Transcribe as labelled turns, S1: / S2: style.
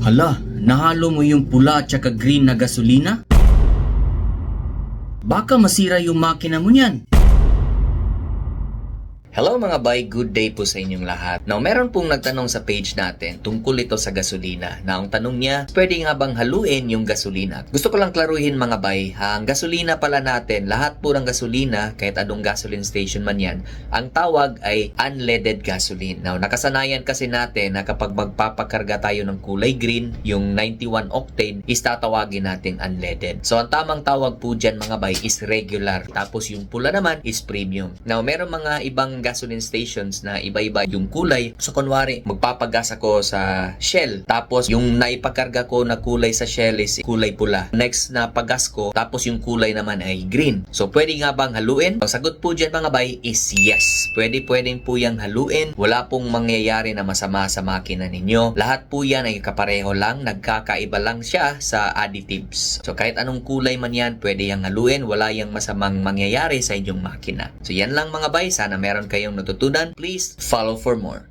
S1: Hala, nahalo mo yung pula at saka green na gasolina? Baka masira yung makina mo niyan.
S2: Hello mga bay, good day po sa inyong lahat. Now, meron pong nagtanong sa page natin tungkol ito sa gasolina. Na ang tanong niya, pwede nga bang haluin yung gasolina? Gusto ko lang klaruhin mga bay, ang gasolina pala natin, lahat po ng gasolina, kahit anong gasoline station man yan, ang tawag ay unleaded gasoline. Now, nakasanayan kasi natin na kapag magpapakarga tayo ng kulay green, yung 91 octane, is tatawagin nating unleaded. So, ang tamang tawag po dyan mga bay is regular. Tapos yung pula naman is premium. Now, meron mga ibang gasoline stations na iba-iba yung kulay. So, kunwari, magpapagas ako sa Shell. Tapos, yung naipakarga ko na kulay sa Shell is kulay pula. Next na pagas ko, tapos yung kulay naman ay green. So, pwede nga bang haluin? Ang sagot po dyan mga bay is yes. Pwede pwedeng po yung haluin. Wala pong mangyayari na masama sa makina ninyo. Lahat po yan ay kapareho lang. Nagkakaiba lang siya sa additives. So, kahit anong kulay man yan, pwede yung haluin. Wala yung masamang mangyayari sa inyong makina. So, yan lang mga bay. Sana meron kayong natutunan. Please follow for more.